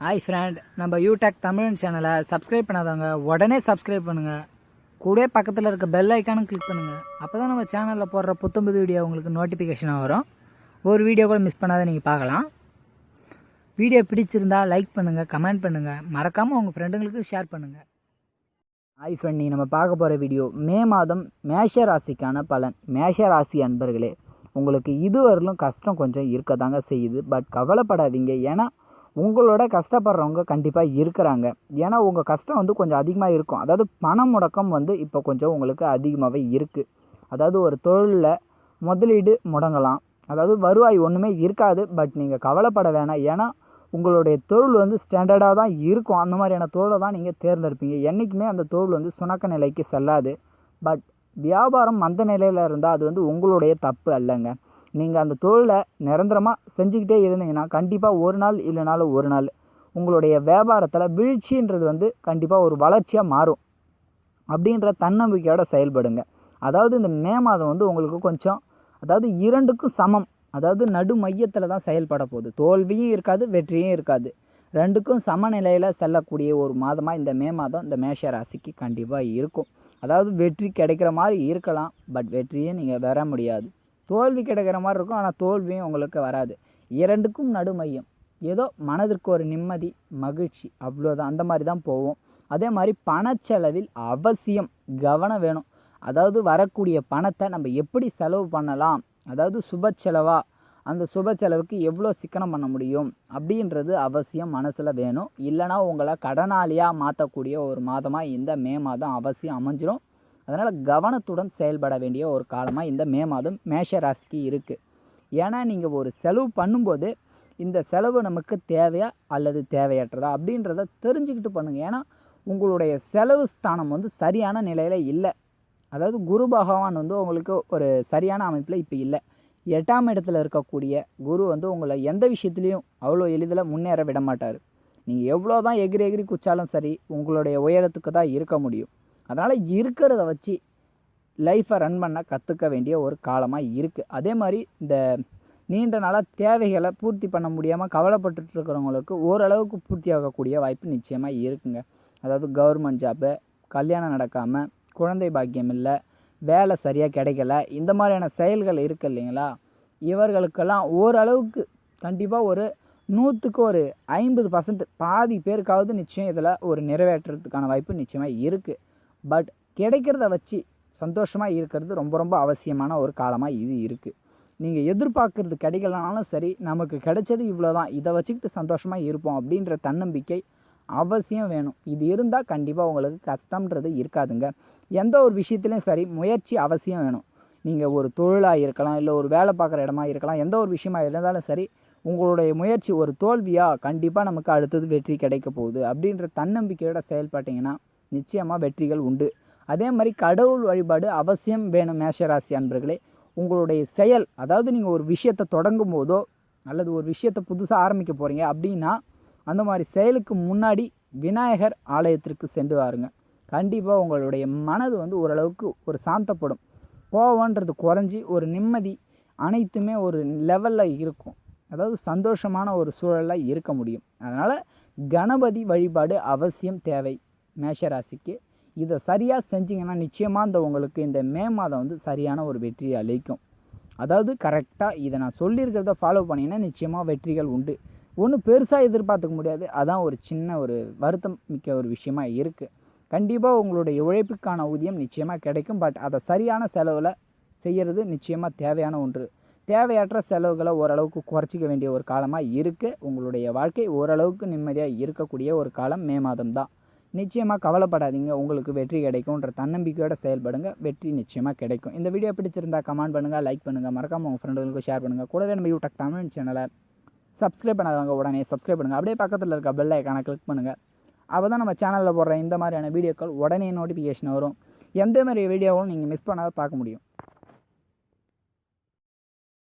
Hi friend நம்ம யூடெக் தமிழ் சேனலை subscribe பண்ணாதவங்க உடனே சப்ஸ்கிரைப் பண்ணுங்கள் கூட பக்கத்தில் இருக்க பெல் ஐக்கானும் கிளிக் பண்ணுங்கள் அப்போ தான் நம்ம சேனலில் போடுற புத்தம்புது வீடியோ உங்களுக்கு நோட்டிஃபிகேஷனாக வரும். ஒரு வீடியோ கூட மிஸ் பண்ணாத நீங்கள் பார்க்கலாம். வீடியோ பிடிச்சிருந்தா லைக் பண்ணுங்கள் கமெண்ட் பண்ணுங்கள் மறக்காமல் உங்கள் ஃப்ரெண்டுங்களுக்கு ஷேர் பண்ணுங்கள் ஹாய் ஃப்ரெண்ட் நீ நம்ம பார்க்க போகிற வீடியோ மே மாதம் மேஷ ராசிக்கான பலன். மேஷ ராசி அன்பர்களே உங்களுக்கு இதுவரையிலும் கஷ்டம் கொஞ்சம் இருக்க தாங்க செய்யுது. பட் கவலைப்படாதீங்க. ஏன்னா உங்களோட கஷ்டப்படுறவங்க கண்டிப்பாக இருக்கிறாங்க. ஏன்னா உங்கள் கஷ்டம் வந்து கொஞ்சம் அதிகமாக இருக்கும். அதாவது பண முடக்கம் வந்து இப்போ கொஞ்சம் உங்களுக்கு அதிகமாகவே இருக்குது அதாவது ஒரு தொழிலில் முதலீடு முடங்கலாம். அதாவது வருவாய் ஒன்றுமே இருக்காது. பட் நீங்கள் கவலைப்பட வேணாம். ஏன்னா உங்களுடைய தொழில் வந்து ஸ்டாண்டர்டாக தான் இருக்கும். அந்த மாதிரியான தொழிலை தான் நீங்கள் தேர்ந்தெடுப்பீங்க. என்றைக்குமே அந்த தொழில் வந்து சுணக்க நிலைக்கு செல்லாது. பட் வியாபாரம் மந்த நிலையில் இருந்தால் அது வந்து உங்களுடைய தப்பு அல்லங்க. நீங்கள் அந்த தொழிலை நிரந்தரமாக செஞ்சுக்கிட்டே இருந்தீங்கன்னா கண்டிப்பாக ஒரு நாள் இல்லைனாலும் ஒரு நாள் உங்களுடைய வியாபாரத்தில் வீழ்ச்சின்றது வந்து கண்டிப்பாக ஒரு வளர்ச்சியாக மாறும். அப்படின்ற தன்னம்பிக்கையோடு செயல்படுங்க. அதாவது இந்த மே மாதம் வந்து உங்களுக்கு கொஞ்சம் அதாவது இரண்டுக்கும் சமம். அதாவது நடு மையத்தில் தான் செயல்பட போகுது. தோல்வியும் இருக்காது வெற்றியும் இருக்காது. ரெண்டுக்கும் சமநிலையில் செல்லக்கூடிய ஒரு மாதமாக இந்த மே மாதம் இந்த மேஷ ராசிக்கு கண்டிப்பாக இருக்கும். அதாவது வெற்றி கிடைக்கிற மாதிரி இருக்கலாம் பட் வெற்றியே நீங்கள் வர முடியாது. தோல்வி கிடைக்கிற மாதிரி இருக்கும். ஆனால் தோல்வியும் உங்களுக்கு வராது. இரண்டுக்கும் நடு மையம் ஏதோ மனதிற்கு ஒரு நிம்மதி மகிழ்ச்சி அவ்வளோதான் அந்த மாதிரி தான் போவோம். அதே மாதிரி பணச்செலவில் அவசியம் கவனம் வேணும். அதாவது வரக்கூடிய பணத்தை நம்ம எப்படி செலவு பண்ணலாம்? அதாவது சுப செலவா? அந்த சுப செலவுக்கு எவ்வளோ சிக்கனம் பண்ண முடியும்? அப்படின்றது அவசியம் மனசில் வேணும். இல்லைனா உங்களை கடனாளியாக மாற்றக்கூடிய ஒரு மாதமாக இந்த மே மாதம் அவசியம் அமைஞ்சிரும். அதனால் கவனத்துடன் செயல்பட வேண்டிய ஒரு காலமாக இந்த மே மாதம் மேஷ ராசிக்கு இருக்குது ஏன்னா நீங்கள் ஒரு செலவு பண்ணும்போது இந்த செலவு நமக்கு தேவையா அல்லது தேவையற்றதா அப்படின்றத தெரிஞ்சுக்கிட்டு பண்ணுங்கள் ஏன்னா உங்களுடைய செலவு ஸ்தானம் வந்து சரியான நிலையில் இல்லை. அதாவது குரு பகவான் வந்து உங்களுக்கு ஒரு சரியான அமைப்பில் இப்போ இல்லை. எட்டாம் இடத்துல இருக்கக்கூடிய குரு வந்து உங்களை எந்த விஷயத்துலையும் அவ்வளோ எளிதில் முன்னேற விட மாட்டார். நீங்கள் எவ்வளோ தான் எகிரி எகிரி குச்சாலும் சரி உங்களுடைய உயரத்துக்கு தான் இருக்க முடியும். அதனால் இருக்கிறத வச்சு லைஃப்பை ரன் பண்ண கற்றுக்க வேண்டிய ஒரு காலமாக இருக்குது அதே மாதிரி இந்த நீண்ட நாளாக தேவைகளை பூர்த்தி பண்ண முடியாமல் கவலைப்பட்டுட்டு இருக்கிறவங்களுக்கு ஓரளவுக்கு பூர்த்தி ஆகக்கூடிய வாய்ப்பு நிச்சயமாக இருக்குங்க. அதாவது கவர்மெண்ட் ஜாப்பு கல்யாணம் நடக்காமல் குழந்தை பாக்கியம் இல்லை வேலை சரியாக கிடைக்கல இந்த மாதிரியான செயல்கள் இருக்குது இல்லைங்களா? இவர்களுக்கெல்லாம் ஓரளவுக்கு கண்டிப்பாக ஒரு நூற்றுக்கு ஒரு ஐம்பது பர்சன்ட் பாதி பேருக்காவது நிச்சயம் இதில் ஒரு நிறைவேற்றுறதுக்கான வாய்ப்பு நிச்சயமாக இருக்குது பட் கிடைக்கிறத வச்சு சந்தோஷமாக இருக்கிறது ரொம்ப ரொம்ப அவசியமான ஒரு காலமாக இது இருக்குது நீங்கள் எதிர்பார்க்குறது கிடைக்கலனாலும் சரி நமக்கு கிடைச்சது இவ்வளோ தான் இதை வச்சுக்கிட்டு சந்தோஷமாக இருப்போம் அப்படின்ற தன்னம்பிக்கை அவசியம் வேணும். இது இருந்தால் கண்டிப்பாக உங்களுக்கு கஷ்டம்ன்றது இருக்காதுங்க. எந்த ஒரு விஷயத்துலையும் சரி முயற்சி அவசியம் வேணும். நீங்கள் ஒரு தொழிலாக இருக்கலாம் இல்லை ஒரு வேலை பார்க்குற இடமா இருக்கலாம் எந்த ஒரு விஷயமா இருந்தாலும் சரி உங்களுடைய முயற்சி ஒரு தோல்வியாக கண்டிப்பாக நமக்கு அடுத்தது வெற்றி கிடைக்க போகுது. அப்படின்ற தன்னம்பிக்கையோட செயல்பட்டீங்கன்னா நிச்சயமாக வெற்றிகள் உண்டு. அதே மாதிரி கடவுள் வழிபாடு அவசியம் வேணும் மேஷராசி அன்பர்களே. உங்களுடைய செயல் அதாவது நீங்கள் ஒரு விஷயத்தை தொடங்கும் போதோ அல்லது ஒரு விஷயத்தை புதுசாக ஆரம்பிக்க போகிறீங்க அப்படின்னா அந்த மாதிரி செயலுக்கு முன்னாடி விநாயகர் ஆலயத்திற்கு சென்று வாருங்க. கண்டிப்பாக உங்களுடைய மனது வந்து ஓரளவுக்கு ஒரு சாந்தப்படும். கோவன்றது குறைஞ்சி ஒரு நிம்மதி அனைத்துமே ஒரு லெவலில் இருக்கும். அதாவது சந்தோஷமான ஒரு சூழலில் இருக்க முடியும். அதனால் கணபதி வழிபாடு அவசியம் தேவை. மேஷராசிக்கு. இதை சரியாக செஞ்சிங்கன்னா நிச்சயமாக இந்த உங்களுக்கு இந்த மே மாதம் வந்து சரியான ஒரு வெற்றியை அளிக்கும். அதாவது கரெக்டாக இதை நான் சொல்லியிருக்கிறத ஃபாலோ பண்ணிங்கன்னா நிச்சயமாக வெற்றிகள் உண்டு. ஒன்றும் பெருசாக எதிர்பார்த்துக்க முடியாது. அதான் ஒரு சின்ன ஒரு வருத்தம் மிக்க ஒரு விஷயமா இருக்குது கண்டிப்பாக உங்களுடைய உழைப்புக்கான ஊதியம் நிச்சயமாக கிடைக்கும். பட் அதை சரியான செலவில் செய்கிறது நிச்சயமாக தேவையான ஒன்று. தேவையற்ற செலவுகளை ஓரளவுக்கு குறைச்சிக்க வேண்டிய ஒரு காலமாக இருக்குது உங்களுடைய வாழ்க்கை ஓரளவுக்கு நிம்மதியாக இருக்கக்கூடிய ஒரு காலம் மே மாதம் தான் நிச்சயமாக கவலைப்படாதீங்க. உங்களுக்கு வெற்றி கிடைக்கும்ன்ற தன்னம்பிக்கையோட செயல்படுங்க. வெற்றி நிச்சயமாக கிடைக்கும். இந்த வீடியோ பிடிச்சிருந்தா கமெண்ட் பண்ணுங்கள் லைக் பண்ணுங்கள் மறக்காமல் உங்கள் ஃப்ரெண்டுகளுக்கு ஷேர் பண்ணுங்கள் கூடவே நம்ம யூடியூப் தமிழ் சேனலை சப்ஸ்கிரைப் பண்ணாதவங்க உடனே சப்ஸ்கிரைப் பண்ணுங்கள் அப்படியே பக்கத்தில் இருக்க பெல் ஐக்கானை கிளிக் பண்ணுங்கள் அப்போ தான் நம்ம சேனலில் போடுற இந்த மாதிரியான வீடியோக்கள் உடனே நோட்டிஃபிகேஷன் வரும். எந்த மாதிரி வீடியோவும் நீங்கள் மிஸ் பண்ணாத பார்க்க முடியும்.